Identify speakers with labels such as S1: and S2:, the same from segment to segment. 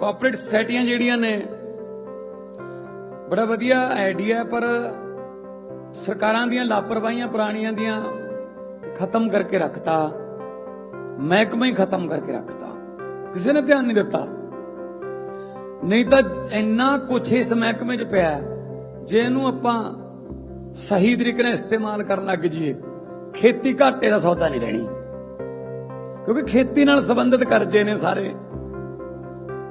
S1: Corporate ਸੋਸਾਇਟੀਆਂ ਜਿਹੜੀਆਂ ਨੇ, ਬੜਾ ਵਧੀਆ ਆਈਡੀਆ ਪਰ ਸਰਕਾਰਾਂ ਦੀਆਂ ਲਾਪਰਵਾਹੀਆਂ ਪੁਰਾਣੀਆਂ ਦੀਆਂ ਖਤਮ ਕਰਕੇ ਰੱਖਤਾ, ਮਹਿਕਮਾ ਹੀ ਖਤਮ ਕਰਕੇ ਰੱਖਤਾ। ਕਿਸੇ ਨੇ ਧਿਆਨ ਨਹੀਂ ਦਿੱਤਾ। ਨਹੀਂ ਤਾਂ ਇੰਨਾ ਕੁਛ ਇਸ ਮਹਿਕਮੇ 'ਚ ਪਿਆ ਜੇ ਇਹਨੂੰ ਆਪਾਂ ਸਹੀ ਤਰੀਕੇ ਨਾਲ ਇਸਤੇਮਾਲ ਕਰਨ ਲੱਗ ਜਾਈਏ, ਖੇਤੀ ਘਾਟੇ ਦਾ ਸੌਦਾ ਨਹੀਂ ਰਹਿਣੀ। ਕਿਉਂਕਿ ਖੇਤੀ ਨਾਲ ਸੰਬੰਧਿਤ ਕਰਜ਼ੇ ਨੇ ਸਾਰੇ।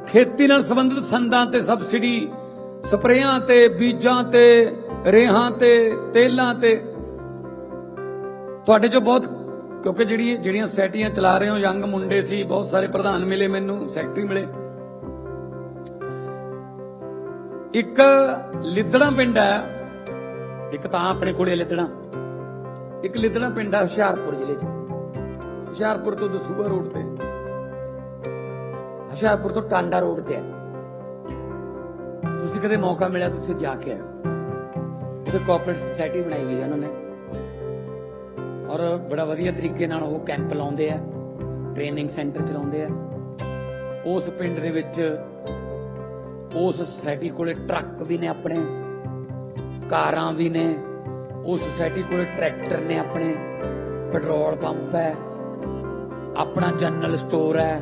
S1: ਖੇਤੀ ਨਾਲ ਸੰਬੰਧਿਤ ਸੰਦਾਂ ਤੇ ਸਬਸਿਡੀ, ਸਪਰੇਆਂ ਤੇ, ਬੀਜਾਂ ਤੇ, ਰੇਹਾਂ ਤੇ, ਤੇਲਾਂ ਤੇ। ਤੁਹਾਡੇ ਚੋਂ ਬਹੁਤ, ਕਿਉਂਕਿ ਜਿਹੜੀ, ਜਿਹੜੀਆਂ ਸੋਸਾਇਟੀਆਂ ਚਲਾ ਰਹੇ ਹੋ, ਯੰਗ ਮੁੰਡੇ ਸੀ, ਬਹੁਤ ਸਾਰੇ ਪ੍ਰਧਾਨ ਮਿਲੇ ਮੈਨੂੰ, ਸੈਕਟਰੀ ਮਿਲੇ। ਇੱਕ ਲਿੱਦੜਾ ਪਿੰਡ ਹੈ, ਇੱਕ ਤਾਂ ਆਪਣੇ ਕੋਲੇ ਲਿੱਦੜਾ। ਇੱਕ ਲਿੱਦੜਾ ਪਿੰਡ ਹੈ ਹੁਸ਼ਿਆਰਪੁਰ ਜ਼ਿਲ੍ਹੇ 'ਚ। ਹੁਸ਼ਿਆਰਪੁਰ ਤੋਂ ਦਸੂਹਾ ਰੋਡ ਤੇ। ਹੁਸ਼ਿਆਰਪੁਰ ਤੋਂ ਟਾਂਡਾ ਰੋਡ ਤੇ ਹੈ। ਤੁਸੀਂ ਕਦੇ ਮੌਕਾ ਮਿਲਿਆ ਤੁਸੀਂ ਜਾ ਕੇ ਆਓ ਉਹਦੇ ਕਾਰਪੋਰੇਟ ਸੁਸਾਇਟੀ ਬਣਾਈ ਹੋਈ ਹੈ ਉਹਨਾਂ ਨੇ। ਔਰ ਬੜਾ ਵਧੀਆ ਤਰੀਕੇ ਨਾਲ ਉਹ ਕੈਂਪ ਲਾਉਂਦੇ ਆ, ਟ੍ਰੇਨਿੰਗ ਸੈਂਟਰ ਚਲਾਉਂਦੇ ਆ। ਉਸ ਪਿੰਡ ਦੇ ਵਿੱਚ ਉਸ ਸੁਸਾਇਟੀ ਕੋਲੇ ਟਰੱਕ ਵੀ ਨੇ ਆਪਣੇ, ਕਾਰਾਂ ਵੀ ਨੇ। ਉਸ ਸੁਸਾਇਟੀ ਕੋਲੇ ਟਰੈਕਟਰ ਨੇ ਆਪਣੇ। ਪੈਟਰੋਲ ਪੰਪ ਹੈ। ਆਪਣਾ ਜਨਰਲ ਸਟੋਰ ਹੈ।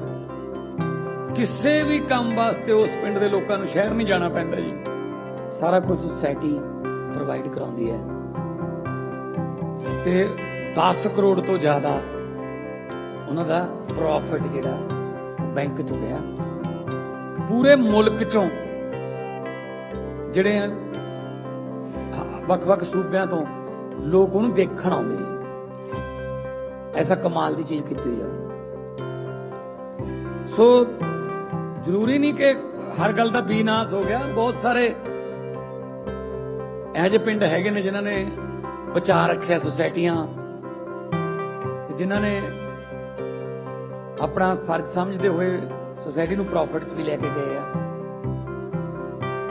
S1: ਕਿਸੇ ਵੀ ਕੰਮ ਵਾਸਤੇ ਉਸ ਪਿੰਡ ਦੇ ਲੋਕਾਂ ਨੂੰ ਸ਼ਹਿਰ ਨਹੀਂ ਜਾਣਾ ਪੈਂਦਾ ਜੀ। ਸਾਰਾ ਕੁਝ ਸੁਸਾਇਟੀ ਪ੍ਰੋਵਾਈਡ ਕਰਾਉਂਦੀ ਹੈ। ਤੇ 10 ਕਰੋੜ ਤੋਂ ਜ਼ਿਆਦਾ ਉਹਨਾਂ ਦਾ ਪ੍ਰੋਫਿਟ ਜਿਹੜਾ ਬੈਂਕ 'ਚ ਪਿਆ। ਪੂਰੇ ਮੁਲਕ 'ਚੋਂ ਜਿਹੜੇ ਵੱਖ-ਵੱਖ ਸੂਬਿਆਂ ਤੋਂ ਲੋਕ ਉਹਨੂੰ ਦੇਖਣ ਆਉਂਦੇ ਐਸਾ ਕਮਾਲ ਦੀ ਚੀਜ਼ ਕੀਤੀ ਹੋਈ ਆ। ਸੋ ਜ਼ਰੂਰੀ ਨਹੀਂ ਕਿ ਹਰ ਗੱਲ ਦਾ ਬੀਨਾਸ ਹੋ ਗਿਆ। ਬਹੁਤ ਸਾਰੇ ਇਹੋ ਜਿਹੇ ਪਿੰਡ ਹੈਗੇ ਨੇ ਜਿਨ੍ਹਾਂ ਨੇ ਬਚਾ ਰੱਖਿਆ ਸੁਸਾਇਟੀਆਂ ਤੇ ਜਿਨ੍ਹਾਂ ਨੇ ਆਪਣਾ ਫਰਜ਼ ਸਮਝਦੇ ਹੋਏ ਸੁਸਾਇਟੀ ਨੂੰ ਪ੍ਰੋਫਿਟ ਵੀ ਲੈ ਕੇ ਗਏ ਆ।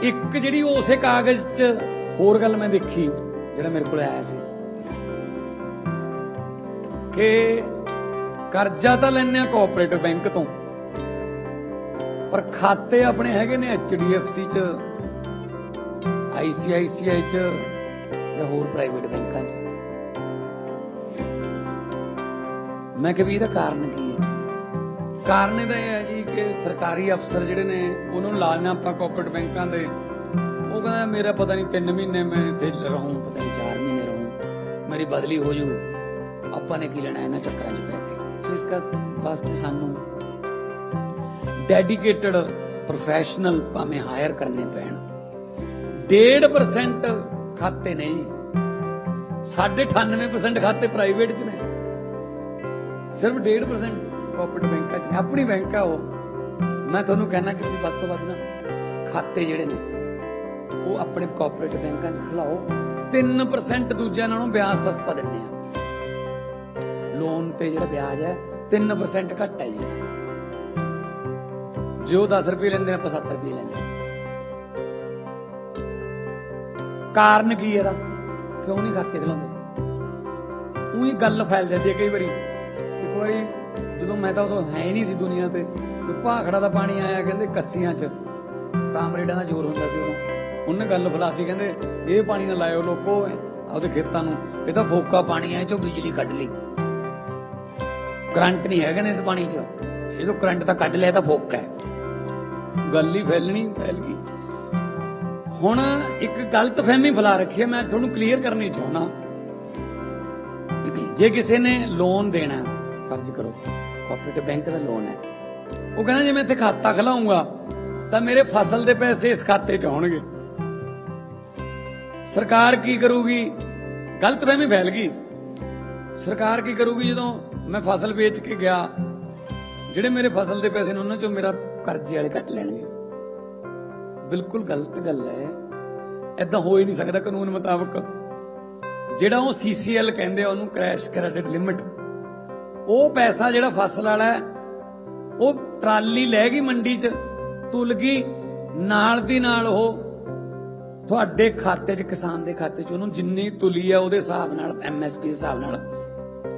S1: ਇੱਕ ਜਿਹੜੀ ਉਸੇ ਕਾਗਜ਼ 'ਚ ਹੋਰ ਗੱਲ ਮੈਂ ਦੇਖੀ, ਜਿਹੜਾ ਮੇਰੇ ਕੋਲ ਆਇਆ ਸੀ। ਕਿ ਕਰਜ਼ਾ ਤਾਂ ਲੈਣੇ ਆ ਕੋਆਪਰੇਟਿਵ ਬੈਂਕ ਤੋਂ। ਪਰ ਖਾਤੇ ਆਪਣੇ ਹੈਗੇ ਨੇ HDFC ਚ ICICI ਚ ਜਾਂ ਹੋਰ ਪ੍ਰਾਈਵੇਟ ਬੈਂਕਾਂ ਚ। ਮੈਂ ਕਿਹਾ ਵੀ ਇਹਦਾ ਕਾਰਨ ਕੀ ਹੈ? ਕਾਰਨ ਇਹਦਾ ਇਹ ਹੈ ਜੀ ਕਿ ਸਰਕਾਰੀ ਅਫਸਰ ਜਿਹੜੇ ਨੇ, ਉਹਨਾਂ ਨੂੰ ਲਾਣਾ ਆਪਾਂ ਕੋਆਪਰੇਟ ਬੈਂਕਾਂ ਦੇ, ਉਹ ਕਹਿੰਦਾ ਮੇਰਾ ਪਤਾ ਨਹੀਂ 3 ਮਹੀਨੇ ਮੈਂ ਇੱਥੇ ਰਹੂੰ, ਪਤਾ ਨਹੀਂ 4 ਮਹੀਨੇ ਰਹੂੰ, ਮੇਰੀ ਬਦਲੀ ਹੋ ਜੂ। ਆਪਾਂ ਨੇ ਕੀ ਲੈਣਾ, ਇਹਨਾਂ ਚੱਕਰਾਂ 'ਚ ਪੈ ਕੇ ਸੋ ਇਸ ਵਾਸਤੇ ਸਾਨੂੰ ਡੈਡੀਕੇਟਡ ਪ੍ਰੋਫੈਸ਼ਨਲ ਭਾਵੇਂ ਹਾਇਰ ਕਰਨੇ ਪੈਣ। 1.5% ਖਾਤੇ ਨਹੀਂ 98% ਖਾਤੇ ਪ੍ਰਾਈਵੇਟ 'ਚ ਨੇ। ਸਿਰਫ 1.5% ਕੋਆਪਰੇਟਿਵ ਬੈਂਕਾਂ 'ਚ ਨੇ। ਆਪਣੀ ਬੈਂਕ ਆ ਉਹ। ਮੈਂ ਤੁਹਾਨੂੰ ਕਹਿਣਾ ਕਿ ਤੁਸੀਂ ਵੱਧ ਤੋਂ ਵੱਧ ਨਾ ਖਾਤੇ ਜਿਹੜੇ ਨੇ, ਉਹ ਆਪਣੇ ਕੋਆਪਰੇਟਿਵ ਬੈਂਕਾਂ 'ਚ ਖਲਾਓ। 3% ਦੂਜਿਆਂ ਨਾਲੋਂ ਵਿਆਜ ਸਸਤਾ ਦਿੰਦੇ ਆ। ਲੋਨ ਤੇ ਜਿਹੜਾ ਵਿਆਜ ਹੈ 3% ਘੱਟ ਹੈ ਜੀ। ਜੇ ਉਹ 10 ਰੁਪਏ ਲੈਂਦੇ ਨੇ, ਆਪਾਂ 7 ਰੁਪਏ ਲੈਂਦੇ ਕਾਰਨ ਕੀ ਇਹਦਾ? ਕਿਉਂ ਨਹੀਂ ਖਾਤੇ ਖਲਾਉਂਦੇ ਉਹੀ ਗੱਲ ਫੈਲ ਜਾਂਦੀ ਹੈ ਕਈ ਵਾਰੀ। ਇੱਕ ਵਾਰੀ ਜਦੋਂ ਮੈਂ ਤਾਂ ਉਦੋਂ ਹੈ ਨਹੀਂ ਸੀ ਦੁਨੀਆ ਤੇ ਤੇ ਭਾਖੜਾ ਦਾ ਪਾਣੀ ਆਇਆ, ਕਹਿੰਦੇ ਕੱਸੀਆਂ 'ਚ। ਕਾਮਰੇਡਾਂ ਦਾ ਜ਼ੋਰ ਹੁੰਦਾ ਸੀ ਉਦੋਂ। ਉਹਨੇ ਗੱਲ ਫਲਾਤੀ ਕਹਿੰਦੇ, ਇਹ ਪਾਣੀ ਨਾ ਲਾਇਓ ਲੋਕੋ, ਆਪਦੇ ਖੇਤਾਂ ਨੂੰ। ਇਹ ਤਾਂ ਫੋਕਾ ਪਾਣੀ ਹੈ ਇਹ ਚੋਂ ਬਿਜਲੀ ਕੱਢ ਲਈ। ਕਰੰਟ ਨਹੀਂ ਹੈਗਾ ਨੇ ਇਸ ਪਾਣੀ 'ਚ। ਇਹ ਤਾਂ ਕਰੰਟ ਤਾਂ ਕੱਢ ਲਿਆ ਤਾਂ ਫੋਕਾ ਹੈ। ਗੱਲ ਹੀ ਫੈਲਣੀ ਫੈਲ ਗਈ। ਹੁਣ ਇੱਕ ਗਲਤ ਫਹਿਮੀ ਫੈਲਾ ਰੱਖੀ ਹੈ, ਮੈਂ ਤੁਹਾਨੂੰ ਕਲੀਅਰ ਕਰਨੀ ਚਾਹੁੰਦਾ। ਜੇ ਕਿਸੇ ਨੇ ਲੋਨ ਦੇਣਾ ਫਰਜ਼ ਕਰੋ ਕੋਆਪਰੇਟਿਵ ਬੈਂਕ ਦਾ ਲੋਨ ਹੈ। ਉਹ ਕਹਿੰਦਾ, ਜੇ ਮੈਂ ਇੱਥੇ ਖਾਤਾ ਖਲਾਉਂਗਾ, ਤਾਂ ਮੇਰੇ ਫਸਲ ਦੇ ਪੈਸੇ ਇਸ ਖਾਤੇ 'ਚ ਆਉਣਗੇ। ਸਰਕਾਰ ਕੀ ਕਰੂਗੀ? ਗਲਤ ਫਹਿਮੀ ਫੈਲ ਗਈ। ਸਰਕਾਰ ਕੀ ਕਰੂਗੀ ਜਦੋਂ ਮੈਂ ਫਸਲ ਵੇਚ ਕੇ ਗਿਆ, ਜਿਹੜੇ ਮੇਰੇ ਫਸਲ ਦੇ ਪੈਸੇ ਨੇ, ਉਹਨਾਂ ਚੋਂ ਮੇਰਾ ਕਰਜ਼ੇ ਵਾਲੇ ਕੱਟ ਲੈਣਗੇ ਬਿਲਕੁਲ ਗਲਤ ਗੱਲ ਹੈ। ਐਦਾਂ ਹੋ ਹੀ ਨਹੀਂ ਸਕਦਾ ਕਾਨੂੰਨ ਮੁਤਾਬਕ। ਜਿਹੜਾ ਉਹ ਸੀਸੀਐਲ ਕਹਿੰਦੇ ਆ, ਉਹਨੂੰ ਕ੍ਰੈਸ਼ ਕ੍ਰੈਡਿਟ ਲਿਮਿਟ ਉਹ ਪੈਸਾ ਜਿਹੜਾ ਫਸਲ ਵਾਲਾ ਉਹ ਟਰਾਲੀ ਲੈ ਗਈ ਮੰਡੀ 'ਚ, ਤੁਲ ਗਈ, ਨਾਲ ਦੀ ਨਾਲ ਉਹ ਤੁਹਾਡੇ ਖਾਤੇ 'ਚ, ਕਿਸਾਨ ਦੇ ਖਾਤੇ 'ਚ, ਉਹਨੂੰ ਜਿੰਨੀ ਤੁਲੀ ਆ ਉਹਦੇ ਹਿਸਾਬ ਨਾਲ ਐਮਐਸਪੀ ਦੇ ਹਿਸਾਬ ਨਾਲ,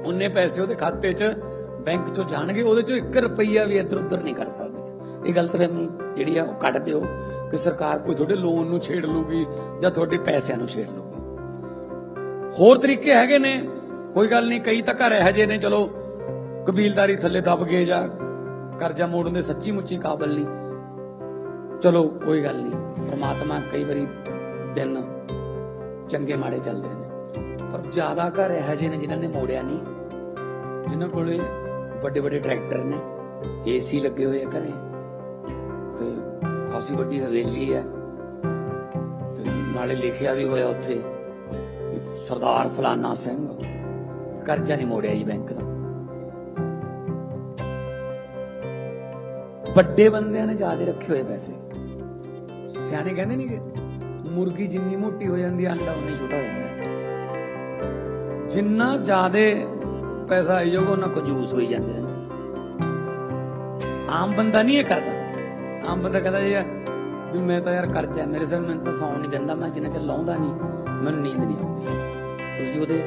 S1: ਉਹਨੇ ਪੈਸੇ ਉਹਦੇ ਖਾਤੇ 'ਚ ਬੈਂਕ 'ਚੋਂ ਜਾਣਗੇ, ਉਹਦੇ 'ਚੋਂ 1 ਰੁਪਈਆ ਵੀ ਇੱਧਰ ਉੱਧਰ ਨਹੀਂ ਕਰ ਸਕਦੇ। ਇਹ ਗਲਤਫਹਿਮੀ ਜਿਹੜੀ ਆ ਉਹ ਕੱਢ ਦਿਓ ਕਿ ਸਰਕਾਰ ਕੋਈ ਤੁਹਾਡੇ ਲੋਨ ਨੂੰ ਛੇੜ ਲੂਗੀ ਜਾਂ ਤੁਹਾਡੇ ਪੈਸਿਆਂ ਨੂੰ ਛੇੜ ਲੂਗੀ। ਹੋਰ ਤਰੀਕੇ ਹੈਗੇ ਨੇ, ਕੋਈ ਗੱਲ ਨਹੀਂ, ਕਈ ਤਾਂ ਘਰ ਇਹੋ ਜਿਹੇ ਨੇ, ਚਲੋ, ਕਬੀਲਦਾਰੀ ਥੱਲੇ ਦਬ ਗਏ ਜਾਂ ਕਰਜ਼ਾ ਮੋੜਨ ਦੇ ਸੱਚੀ ਮੁੱਚੀ ਕਾਬਲ ਨਹੀਂ। ਚਲੋ, ਕੋਈ ਗੱਲ ਨਹੀਂ, ਪ੍ਰਮਾਤਮਾ ਕਈ ਵਾਰੀ ਦਿਨ ਚੰਗੇ ਮਾੜੇ ਚੱਲਦੇ ਨੇ। ਪਰ ਜ਼ਿਆਦਾ ਘਰ ਇਹੋ ਜਿਹੇ ਨੇ ਜਿਨ੍ਹਾਂ ਨੇ ਮੋੜਿਆ ਨਹੀਂ, ਜਿਨ੍ਹਾਂ ਕੋਲੇ ਵੱਡੇ ਵੱਡੇ ਟਰੈਕਟਰ ਨੇ, ਏਸੀ ਲੱਗੇ ਹੋਏ ਆ ਘਰੇ। ਖਾਸੀ ਵੱਡੀ ਹਵੇਲੀ ਹੈ। ਨਾਲੇ ਲਿਖਿਆ ਵੀ ਹੋਇਆ ਉੱਥੇ ਸਰਦਾਰ ਫਲਾਨਾ ਸਿੰਘ ਕਰਜ਼ਾ ਨਹੀਂ ਮੋੜਿਆ ਜੀ ਬੈਂਕ ਦਾ। ਵੱਡੇ ਬੰਦਿਆਂ ਨੇ ਜ਼ਿਆਦਾ ਰੱਖੇ ਹੋਏ ਪੈਸੇ। ਸਿਆਣੇ ਕਹਿੰਦੇ ਨਹੀਂ ਕਿ ਮੁਰਗੀ ਜਿੰਨੀ ਮੋਟੀ ਹੋ ਜਾਂਦੀ ਹੈ, ਅੰਡਾ ਉਨਾ ਛੋਟਾ ਹੋ ਜਾਂਦਾ ਜਿੰਨਾ ਜ਼ਿਆਦਾ ਪੈਸਾ ਆਈ ਜਾਊਗਾ ਉਹਨਾਂ ਕੰਜੂਸ ਹੋਈ ਜਾਂਦੇ ਨੇ। ਆਮ ਬੰਦਾ ਨਹੀਂ ਇਹ ਕਰਦਾ। ਆਮ ਬੰਦਾ ਕਹਿੰਦਾ ਜੀ ਵੀ ਮੈਂ ਤਾਂ ਯਾਰ ਕਰਜ਼ਾ ਮੇਰੇ ਸਿਰ ਮੈਨੂੰ ਤਾਂ ਸੌਣ ਨਹੀਂ ਦਿੰਦਾ, ਮੈਂ ਜਿੰਨਾ ਚਿਰ ਲਾਉਂਦਾ ਨਹੀਂ, ਮੈਨੂੰ ਨੀਂਦ ਨਹੀਂ ਆਉਂਦੀ। ਤੁਸੀਂ ਉਹਦੇ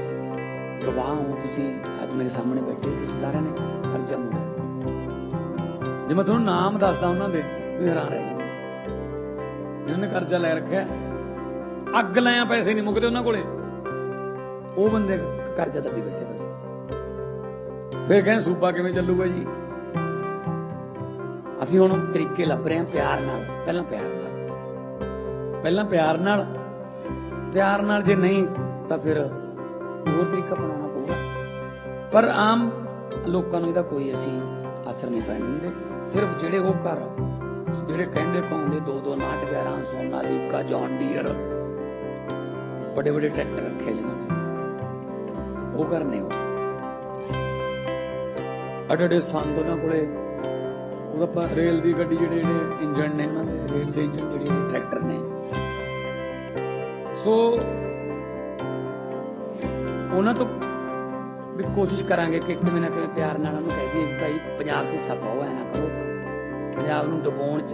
S1: ਗਵਾਹ ਹੋ, ਤੁਸੀਂ ਅੱਜ ਮੇਰੇ ਸਾਹਮਣੇ ਬੈਠੇ ਤੁਸੀਂ ਸਾਰਿਆਂ ਨੇ ਕਰਜ਼ਾ ਮੋੜਿਆ। ਜੇ ਮੈਂ ਤੁਹਾਨੂੰ ਨਾਮ ਦੱਸਦਾ ਉਹਨਾਂ ਦੇ, ਤੁਸੀਂ ਹੈਰਾਨ ਰਹਿ ਜਾਓਗੇ। ਜਿਨ੍ਹਾਂ ਨੇ ਕਰਜ਼ਾ ਲੈ ਰੱਖਿਆ, ਅੱਗ ਲਾਇਆ ਪੈਸੇ ਨਹੀਂ ਮੁੱਕਦੇ ਉਹਨਾਂ ਕੋਲੇ। ਉਹ ਬੰਦੇ ਕਰਜ਼ਾ ਦੱਬੀ ਬੈਠੇ ਬਸ ਫਿਰ ਕਹਿੰਦੇ ਸੂਬਾ ਕਿਵੇਂ ਚੱਲੂਗਾ ਜੀ? ਅਸੀਂ ਹੁਣ ਤਰੀਕੇ ਲੱਭ ਰਹੇ ਹਾਂ ਪਿਆਰ ਨਾਲ, ਪਹਿਲਾਂ ਪਿਆਰ ਨਾਲ। ਪਹਿਲਾਂ ਪਿਆਰ ਨਾਲ ਪਿਆਰ ਨਾਲ ਜੇ ਨਹੀਂ, ਤਾਂ ਫਿਰ ਹੋਰ ਤਰੀਕਾ ਬਣਾਉਣਾ ਪਊਗਾ। ਪਰ ਆਮ ਲੋਕਾਂ ਨੂੰ ਇਹਦਾ ਕੋਈ ਅਸੀਂ ਅਸਰ ਨਹੀਂ ਪੈਣ ਦਿੰਦੇ। ਸਿਰਫ ਜਿਹੜੇ ਉਹ ਘਰ, ਜਿਹੜੇ ਕਹਿੰਦੇ ਕਹਾਉਂਦੇ ਦੋ ਦੋ ਨਾਟ 11 ਸੋਨਾਲੀਕਾ ਜੌਨ ਡੀਅਰ ਵੱਡੇ ਵੱਡੇ ਟਰੈਕਟਰ ਰੱਖੇ ਜਿਨ੍ਹਾਂ ਨੇ। ਉਹ ਘਰ ਨੇ ਉਹ। ਅਡੇ ਅਡੇ ਸੰਦ ਉਹਨਾਂ ਕੋਲੇ ਉਹਦਾ ਆਪਾਂ ਰੇਲ ਦੀ ਗੱਡੀ ਜਿਹੜੇ ਜਿਹੜੇ ਇੰਜਨ ਨੇ ਉਹਨਾਂ ਰੇਲ ਦੇ ਇੰਜਨ ਜਿਹੜੇ ਜਿਹੜੇ ਟਰੈਕਟਰ ਨੇ। ਸੋ ਉਹਨਾਂ ਤੋਂ ਵੀ ਕੋਸ਼ਿਸ਼ ਕਰਾਂਗੇ ਕਿ ਕਿਵੇਂ ਨਾ ਕਿਵੇਂ ਪਿਆਰ ਨਾਲ ਉਹਨੂੰ ਕਹਿ ਦਈਏ ਭਾਈ ਪੰਜਾਬ 'ਚ ਸਪਾਓ ਐ ਨਾ ਕਰੋ। ਪੰਜਾਬ ਨੂੰ ਡੁਬੋਣ 'ਚ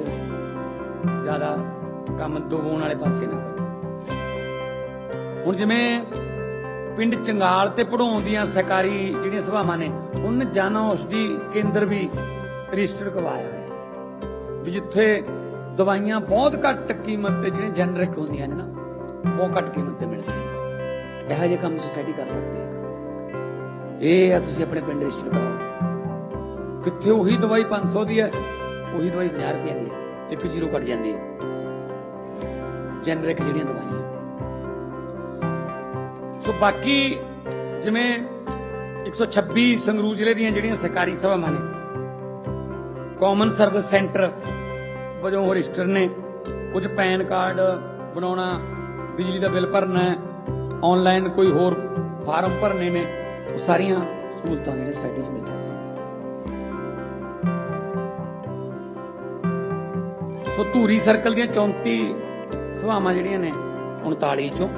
S1: ਜ਼ਿਆਦਾ ਕੰਮ ਡੁਬੋਣ ਵਾਲੇ ਪਾਸੇ ਨਾ ਕਰੋ। ਹੁਣ ਜਿਵੇਂ ਪਿੰਡ ਚੰਗਾਲ ਤੇ ਪੜਾਉਣ ਦੀਆਂ ਸਰਕਾਰੀ ਜਿਹੜੀਆਂ ਸਭਾਵਾਂ ਨੇ, ਉਹਨਾਂ ਜਨ ਔਸ਼ਧੀ ਕੇਂਦਰ ਵੀ ਰਜਿਸਟਰ ਕਰਵਾਇਆ ਹੈ। ਵੀ ਜਿੱਥੇ ਦਵਾਈਆਂ ਬਹੁਤ ਘੱਟ ਕੀਮਤ ਤੇ ਜਿਹੜੀਆਂ ਜੈਨਰਿਕ ਹੁੰਦੀਆਂ ਨੇ ਨਾ ਬਹੁਤ ਘੱਟ ਕੀਮਤ ਤੇ ਮਿਲਦੀਆਂ ਇਹੋ ਜਿਹੇ ਕੰਮ ਸੋਸਾਇਟੀ ਕਰ ਸਕਦੀ ਹੈ। ਇਹ ਆ ਤੁਸੀਂ ਆਪਣੇ ਪਿੰਡ ਰਜਿਸਟਰ ਕਰਾਓ ਕਿੱਥੇ ਉਹੀ ਦਵਾਈ 500 ਦੀ ਹੈ, ਉਹੀ ਦਵਾਈ 50 ਰੁਪਏ ਦੀ ਹੈ। ਇੱਕ ਜ਼ੀਰੋ ਕੱਟ ਜਾਂਦੀ ਹੈ। ਜੈਨਰਿਕ ਜਿਹੜੀਆਂ ਦਵਾਈਆਂ। ਸੋ ਬਾਕੀ ਜਿਵੇਂ 126 ਸੰਗਰੂਰ ਜ਼ਿਲ੍ਹੇ ਦੀਆਂ ਜਿਹੜੀਆਂ ਸਰਕਾਰੀ ਸਭਾਵਾਂ ਨੇ ਕਾਮਨ ਸਰਵਿਸ ਸੈਂਟਰ ਵਜੋਂ ਉਹ ਰਜਿਸਟਰ ਨੇ ਕੁਝ ਪੈਨ ਕਾਰਡ ਬਣਾਉਣਾ, ਬਿਜਲੀ ਦਾ ਬਿੱਲ ਭਰਨਾ ਹੈ ਆਨਲਾਈਨ ਕੋਈ ਹੋਰ ਫਾਰਮ ਭਰਨੇ ਨੇ, ਉਹ ਸਾਰੀਆਂ ਸਹੂਲਤਾਂ ਜਿਹੜੀਆਂ ਸੋਸਾਇਟੀ 'ਚ ਮਿਲ ਜਾਂਦੀਆਂ ਸੋ ਧੂਰੀ ਸਰਕਲ ਦੀਆਂ 34 ਸਭਾਵਾਂ ਜਿਹੜੀਆਂ ਨੇ 39 ਚੋਂ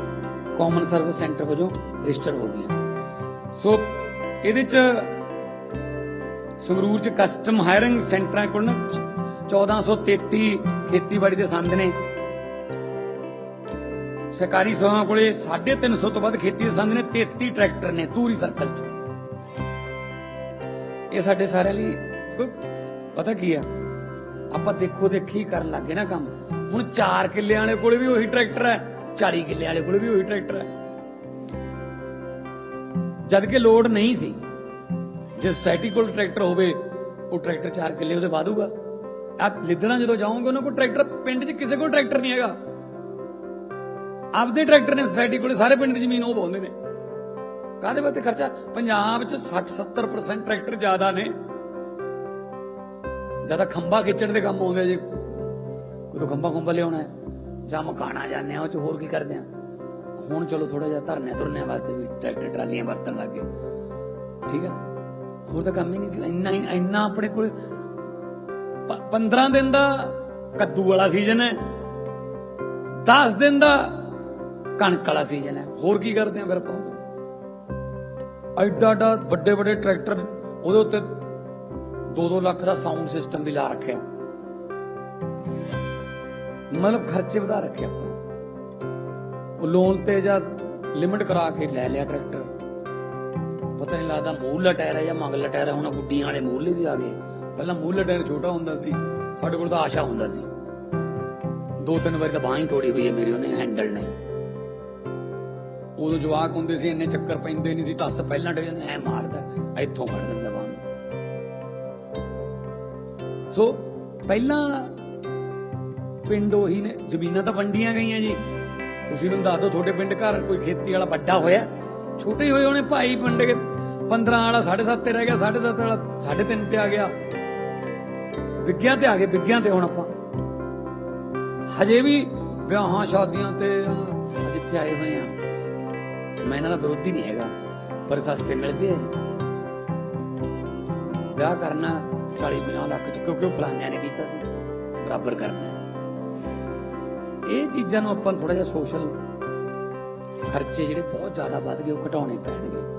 S1: ਕਾਮਨ ਸਰਵਿਸ ਸੈਂਟਰ ਵਜੋਂ ਰਜਿਸਟਰ ਹੋ ਗਈਆਂ। ਸੋ ਇਹਦੇ ਚ ਸੰਗਰੂਰ ਚ ਕਸਟਮ ਹਾਇਰਿੰਗ ਸੈਂਟਰਾਂ ਕੋਲ ਨਾ 1433 ਖੇਤੀਬਾੜੀ ਦੇ ਸੰਦ ਨੇ। ਸਰਕਾਰੀ ਸਭਾਵਾਂ ਕੋਲੇ 350 ਤੋਂ ਵੱਧ ਖੇਤੀ ਦੇ ਸੰਦ ਨੇ 33 ਟਰੈਕਟਰ ਨੇ ਧੂਰੀ ਸਰਕਲ ਚ। ਇਹ ਸਾਡੇ ਸਾਰਿਆਂ ਲਈ ਪਤਾ ਕੀ ਆ? ਆਪਾਂ ਦੇਖੋ ਦੇਖੀ ਕਰਨ ਲੱਗੇ ਨਾ ਕੰਮ। ਹੁਣ 4 ਕਿੱਲੇ ਵਾਲੇ ਕੋਲੇ ਵੀ ਉਹੀ ਟਰੈਕਟਰ ਹੈ 40 ਕਿੱਲੇ ਵਾਲੇ ਕੋਲੇ ਵੀ ਉਹੀ ਟਰੈਕਟਰ ਹੈ। ਜਦ ਕਿ ਲੋਡ ਨਹੀਂ ਸੀ। ਜੇ ਸੋਸਾਇਟੀ ਕੋਲ ਟਰੈਕਟਰ ਹੋਵੇ, ਉਹ ਟਰੈਕਟਰ 4 ਕਿੱਲੇ ਉਹਦੇ ਵਾਧੂਗਾ ਆ ਲਿੱਦਣਾ ਜਦੋਂ ਜਾਓਗੇ, ਉਹਨਾਂ ਕੋਲ ਟਰੈਕਟਰ ਪਿੰਡ 'ਚ ਕਿਸੇ ਕੋਲ ਟਰੈਕਟਰ ਨਹੀਂ ਹੈਗਾ। ਆਪਦੇ ਟਰੈਕਟਰ ਨੇ ਸੋਸਾਇਟੀ ਕੋਲੇ ਸਾਰੇ ਪਿੰਡ ਦੀ ਜ਼ਮੀਨ ਉਹ ਪਾਉਂਦੇ ਨੇ। ਕਾਹਦੇ ਵਾਸਤੇ ਖਰਚਾ? ਪੰਜਾਬ 'ਚ 60 70% ਟਰੈਕਟਰ ਜ਼ਿਆਦਾ ਨੇ। ਜ਼ਿਆਦਾ ਖੰਭਾ ਖਿੱਚਣ ਦੇ ਕੰਮ ਆਉਂਦੇ ਜੇ ਜੀ। ਕੋਈ ਖੰਭਾ ਖੰਭਾ ਲਿਆਉਣਾ ਹੈ, ਜਾਂ ਮਕਾਣਾ ਜਾਂਦੇ ਆ, ਉਹ ਚ ਹੋਰ ਕੀ ਕਰਦੇ ਆ? ਹੁਣ ਚਲੋ ਥੋੜਾ ਜਿਹਾ ਧਰਨੇ ਤੁਰਨੇ ਵਾਸਤੇ ਵੀ ਟਰੈਕਟਰ ਟਰਾਲੀਆਂ ਵਰਤਣ ਲੱਗ ਗਏ। ਠੀਕ ਹੈ ਹੋਰ ਤਾਂ ਕੰਮ ਹੀ ਨਹੀਂ ਸੀ। ਇੰਨਾ ਇੰਨਾ ਆਪਣੇ ਕੋਲ 15 ਦਿਨ ਦਾ ਕੱਦੂ ਵਾਲਾ ਸੀਜ਼ਨ ਹੈ। 10 ਦਿਨ ਦਾ ਕਣਕ ਵਾਲਾ ਸੀਜ਼ਨ ਹੈ। ਹੋਰ ਕੀ ਕਰਦੇ ਆ ਫਿਰ ਆਪਾਂ? ਐਡਾ ਐਡਾ ਵੱਡੇ ਵੱਡੇ ਟਰੈਕਟਰ ਉਹਦੇ ਉੱਤੇ 2-2 ਲੱਖ ਦਾ ਸਾਊਂਡ ਸਿਸਟਮ ਵੀ ਲਾ ਰੱਖਿਆ। ਮਤਲਬ ਖਰਚੇ ਵਧਾ ਰੱਖੇ ਆਪਾਂ। ਉਹ ਲੋਨ ਤੇ ਜਾਂ ਲਿਮਟ ਕਰਾ ਕੇ ਲੈ ਲਿਆ ਟਰੈਕਟਰ। ਪਤਾ ਨਹੀਂ ਲੱਗਦਾ ਮੂਹਰਲਾ ਟਾਇਰ ਹੈ ਜਾਂ ਮਗਰਲਾ ਟਾਇਰ ਹੈ, ਹੁਣ ਗੁੱਡੀਆਂ ਵਾਲੇ ਮੂਹਰਲੇ ਵੀ ਆ ਗਏ। ਪਹਿਲਾਂ ਮੂਹਰਲਾ ਟਾਇਰ ਛੋਟਾ ਹੁੰਦਾ ਸੀ, ਸਾਡੇ ਕੋਲ ਤਾਂ ਆਸ਼ਾ ਹੁੰਦਾ ਸੀ। ਦੋ ਤਿੰਨ ਵਾਰੀ ਤਾਂ ਬਾਂਹ ਹੀ ਤੋੜੀ ਹੋਈ ਹੈ ਮੇਰੀ, ਉਹਨੇ ਹੈਂਡਲ ਨੇ। ਉਦੋਂ ਜਵਾਕ ਹੁੰਦੇ ਸੀ, ਇੰਨੇ ਚੱਕਰ ਪੈਂਦੇ ਨਹੀਂ ਸੀ, ਟੱਸ ਪਹਿਲਾਂ ਡੇ ਐ ਮਾਰਦਾ, ਇੱਥੋਂ ਫੜ ਦਿੰਦਾ ਬਾਂਹ ਸੋ ਪਹਿਲਾਂ ਪਿੰਡ ਉਹੀ ਨੇ, ਜ਼ਮੀਨਾਂ ਤਾਂ ਵੰਡੀਆਂ ਗਈਆਂ ਜੀ। ਤੁਸੀਂ ਮੈਨੂੰ ਦੱਸ ਦਿਓ, ਤੁਹਾਡੇ ਪਿੰਡ ਘਰ ਕੋਈ ਖੇਤੀ ਵਾਲਾ ਵੱਡਾ ਹੋਇਆ? ਛੋਟੇ ਹੋਏ ਉਹਨੇ ਭਾਈ ਵੰਡੇ ਕੇ 15 ਵਾਲਾ 7.5 ਤੇ ਰਹਿ ਗਿਆ 7.5 ਵਾਲਾ 3.5 ਤੇ ਆ ਗਿਆ। ਵਿਗਿਆ ਤੇ ਆ ਗਏ, ਵਿਗਿਆ ਤੇ ਹੁਣ ਆਪਾਂ। ਹਜੇ ਵੀ ਵਿਆਹਾਂ, ਸ਼ਾਦੀਆਂ ਤੇ ਜਿੱਥੇ ਆਏ ਹੋਏ ਆ ਮੈਂ ਇਹਨਾਂ ਦਾ ਵਿਰੋਧੀ ਨਹੀਂ ਹੈਗਾ, ਪਰ ਸਸਤੇ ਮਿਲਦੇ ਆ। ਵਿਆਹ ਕਰਨਾ 40 50 ਲੱਖ ਚ, ਕਿਉਂਕਿ ਉਹ ਫਲਾਨਿਆਂ ਨੇ ਕੀਤਾ ਸੀ। ਬਰਾਬਰ ਕਰਨਾ। ਇਹ ਚੀਜ਼ਾਂ ਨੂੰ ਆਪਾਂ ਥੋੜਾ ਜਿਹਾ ਸੋਸ਼ਲ ਖਰਚੇ ਜਿਹੜੇ ਬਹੁਤ ਜ਼ਿਆਦਾ ਵੱਧ ਗਏ, ਉਹ ਘਟਾਉਣੇ ਪੈਣਗੇ।